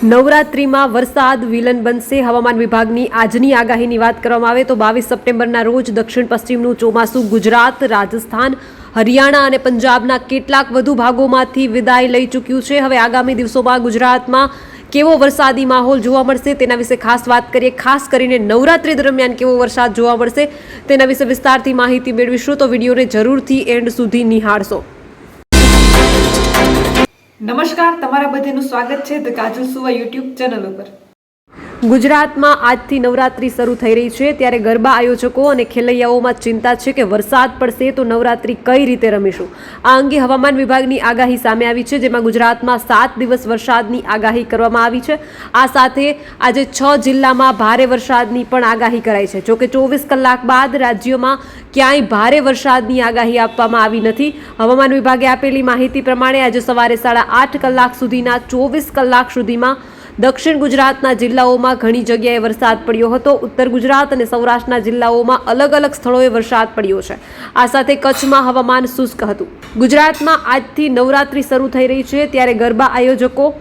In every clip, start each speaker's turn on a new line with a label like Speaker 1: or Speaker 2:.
Speaker 1: નવરાત્રિમાં વરસાદ વિલન બનશે. હવામાન વિભાગની આજની આગાહીની વાત કરવામાં આવે તો બાવીસ સપ્ટેમ્બરના રોજ દક્ષિણ પશ્ચિમનું ચોમાસું ગુજરાત, રાજસ્થાન, હરિયાણા અને પંજાબના કેટલાક વધુ ભાગોમાંથી વિદાય લઈ ચૂક્યું છે. હવે આગામી દિવસોમાં ગુજરાતમાં કેવો વરસાદી માહોલ જોવા મળશે તેના વિશે ખાસ વાત કરીએ. ખાસ કરીને નવરાત્રી દરમિયાન કેવો વરસાદ જોવા મળશે તેના વિશે વિસ્તારથી માહિતી મેળવીશું તો વિડીયોને જરૂરથી એન્ડ સુધી નિહાળશો.
Speaker 2: નમસ્કાર તમારા બધાનું સ્વાગત છે ધ કાજલ સુવા યુટ્યુબ ચેનલ ઉપર.
Speaker 1: ગુજરાતમાં આજથી નવરાત્રી શરૂ થઈ રહી છે. ત્યારે ગરબા આયોજકો અને ખેલૈયાઓમાં ચિંતા છે કે વરસાદ પડશે તો નવરાત્રી કઈ રીતે રમીશું? આ અંગે હવામાન વિભાગની આગાહી સામે આવી છે, જેમાં ગુજરાતમાં સાત દિવસ વરસાદની આગાહી કરવામાં આવી છે. આ સાથે આજે છ જિલ્લામાં ભારે વરસાદની પણ આગાહી કરાઈ છે. જોકે ચોવીસ કલાક બાદ રાજ્યોમાં ક્યાંય ભારે વરસાદની આગાહી આપવામાં આવી નથી. હવામાન વિભાગે આપેલી માહિતી પ્રમાણે આજે સવારે સાડા આઠ કલાક સુધીના ચોવીસ કલાક સુધીમાં દક્ષિણ ગુજરાતના જિલ્લાઓમાં ઘણી જગ્યાએ વરસાદ પડ્યો હતો. ઉત્તર ગુજરાત અને સૌરાષ્ટ્રના જિલ્લાઓમાં અલગ અલગ સ્થળોએ વરસાદ પડ્યો છે. આ સાથે કચ્છમાં હવામાન શુષ્ક હતું. ગુજરાતમાં આજથી નવરાત્રી શરૂ થઈ રહી છે. ત્યારે ગરબા આયોજકો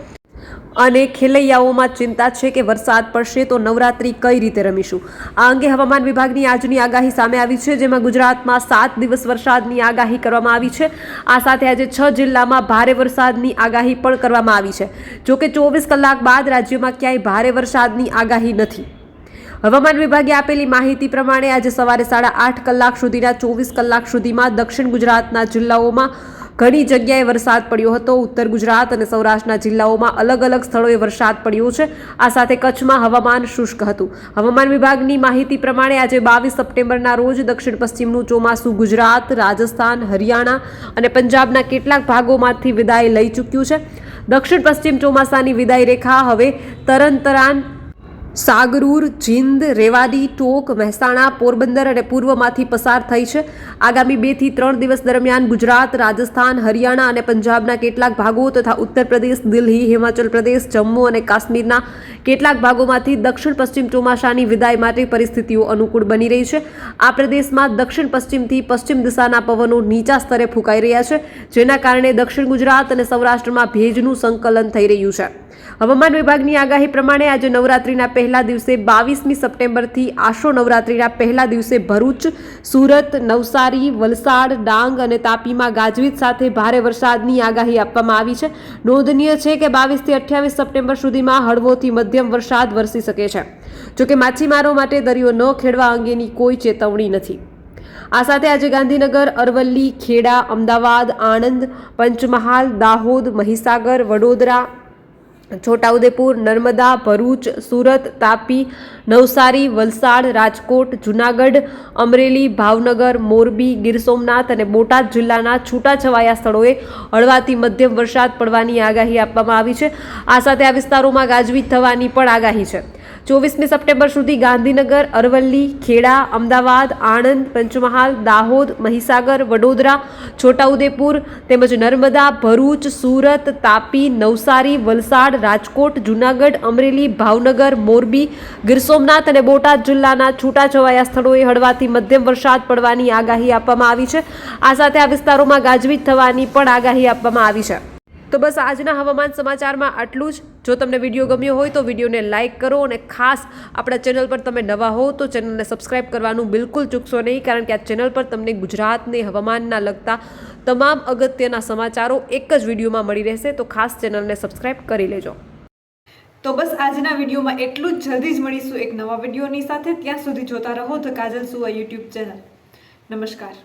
Speaker 1: અને ખેલૈયાઓમાં ચિંતા છે કે વરસાદ પડશે તો નવરાત્રી કઈ રીતે રમીશું? આ અંગે હવામાન વિભાગની આજની આગાહી સામે આવી છે, જેમાં ગુજરાતમાં સાત દિવસ વરસાદની આગાહી કરવામાં આવી છે. આ સાથે આજે છ જિલ્લામાં ભારે વરસાદની આગાહી પણ કરવામાં આવી છે. જોકે ચોવીસ કલાક બાદ રાજ્યમાં ક્યાંય ભારે વરસાદની આગાહી નથી. હવામાન વિભાગે આપેલી માહિતી પ્રમાણે આજે સવારે સાડા આઠ કલાક સુધીના ચોવીસ કલાક સુધીમાં દક્ષિણ ગુજરાતના જિલ્લાઓમાં ઘણી જગ્યાએ વરસાદ પડ્યો હતો. ઉત્તર ગુજરાત અને સૌરાષ્ટ્રના જિલ્લાઓમાં અલગ અલગ સ્થળોએ વરસાદ પડ્યો છે. આ સાથે કચ્છમાં હવામાન શુષ્ક હતું. હવામાન વિભાગની માહિતી પ્રમાણે આજે બાવીસ સપ્ટેમ્બરના રોજ દક્ષિણ પશ્ચિમનું ચોમાસું ગુજરાત, રાજસ્થાન, હરિયાણા અને પંજાબના કેટલાક ભાગોમાંથી વિદાય લઈ ચૂક્યું છે. દક્ષિણ પશ્ચિમ ચોમાસાની વિદાય રેખા હવે તરન તરાન સાગરૂર, જીંદ, રેવાડી, ટોક, મહેસાણા, પોરબંદર અને પૂર્વમાંથી પસાર થઈ છે. આગામી બેથી ત્રણ દિવસ દરમિયાન ગુજરાત, રાજસ્થાન, હરિયાણા અને પંજાબના કેટલાક ભાગો તથા ઉત્તર પ્રદેશ દિલ્હી, હિમાચલ પ્રદેશ, જમ્મુ અને કાશ્મીરના કેટલાક ભાગોમાંથી દક્ષિણ પશ્ચિમ ચોમાસાની વિદાય માટે પરિસ્થિતિઓ અનુકૂળ બની રહી છે. આ પ્રદેશમાં દક્ષિણ પશ્ચિમથી પશ્ચિમ દિશાના પવનો નીચા સ્તરે ફૂંકાઈ રહ્યા છે, જેના કારણે દક્ષિણ ગુજરાત અને સૌરાષ્ટ્રમાં ભેજનું સંકલન થઈ રહ્યું છે. હવામાન વિભાગની આગાહી પ્રમાણે આજે નવરાત્રીના પહેલા દિવસે બાવીસમી સપ્ટેમ્બરથી આશો નવરાત્રીના પહેલા દિવસે ભરૂચ, સુરત, નવસારી, વલસાડ, ડાંગ અને તાપીમાં ગાજવીજ સાથે ભારે વરસાદની આગાહી આપવામાં આવી છે. નોંધનીય છે કે બાવીસથી અઠ્યાવીસ સપ્ટેમ્બર સુધીમાં હળવોથી મધ્યમ વરસાદ વરસી શકે છે. જોકે માછીમારો માટે દરિયો ન ખેડવા અંગેની કોઈ ચેતવણી નથી. આ સાથે આજે ગાંધીનગર, અરવલ્લી, ખેડા, અમદાવાદ, આણંદ, પંચમહાલ, દાહોદ, મહીસાગર, વડોદરા છોટાઉદેપુર, નર્મદા, ભરૂચ, સુરત, તાપી, નવસારી, વલસાડ, રાજકોટ, જુનાગઢ, અમરેલી, ભાવનગર, મોરબી, ગીર સોમનાથ અને બોટાદ જિલ્લાના છૂટાછવાયા સ્થળોએ હળવાથી મધ્યમ વરસાદ પડવાની આગાહી આપવામાં આવી છે. આ સાથે આ વિસ્તારોમાં ગાજવીજ થવાની પણ આગાહી છે. ચોવીસમી સપ્ટેમ્બર સુધી ગાંધીનગર, અરવલ્લી, ખેડા, અમદાવાદ, આણંદ, પંચમહાલ, દાહોદ, મહીસાગર, વડોદરા, છોટાઉદેપુર તેમજ નર્મદા, ભરૂચ, સુરત, તાપી, નવસારી, વલસાડ, રાજકોટ, જુનાગઢ, અમરેલી, ભાવનગર, મોરબી, ગીર સોમનાથ અને બોટાદ જિલ્લાના છૂટાછવાયા સ્થળોએ હળવાથી મધ્યમ વરસાદ પડવાની આગાહી આપવામાં આવી છે. આ સાથે આ વિસ્તારોમાં ગાજવીજ થવાની પણ આગાહી આપવામાં આવી છે. તો બસ આજના હવામાન સમાચારમાં આટલું જ. જો તમને વીડિયો ગમ્યો હોય તો વિડીયોને લાઇક કરો અને ખાસ આપણા ચેનલ પર તમે નવા હો તો ચેનલને સબસ્ક્રાઇબ કરવાનું બિલકુલ ચૂકશો નહીં, કારણ કે આ ચેનલ પર તમને ગુજરાતને હવામાનના લગતા તમામ અગત્યના સમાચારો એક જ વિડીયોમાં મળી રહેશે. તો ખાસ ચેનલને સબસ્ક્રાઇબ કરી લેજો.
Speaker 2: તો બસ આજના વિડીયોમાં એટલું જ. જલ્દી જ મળીશું એક નવા વિડીયોની સાથે. ત્યાં સુધી જોતા રહો ધ કાજલ સુવા યુટ્યુબ ચેનલ. નમસ્કાર.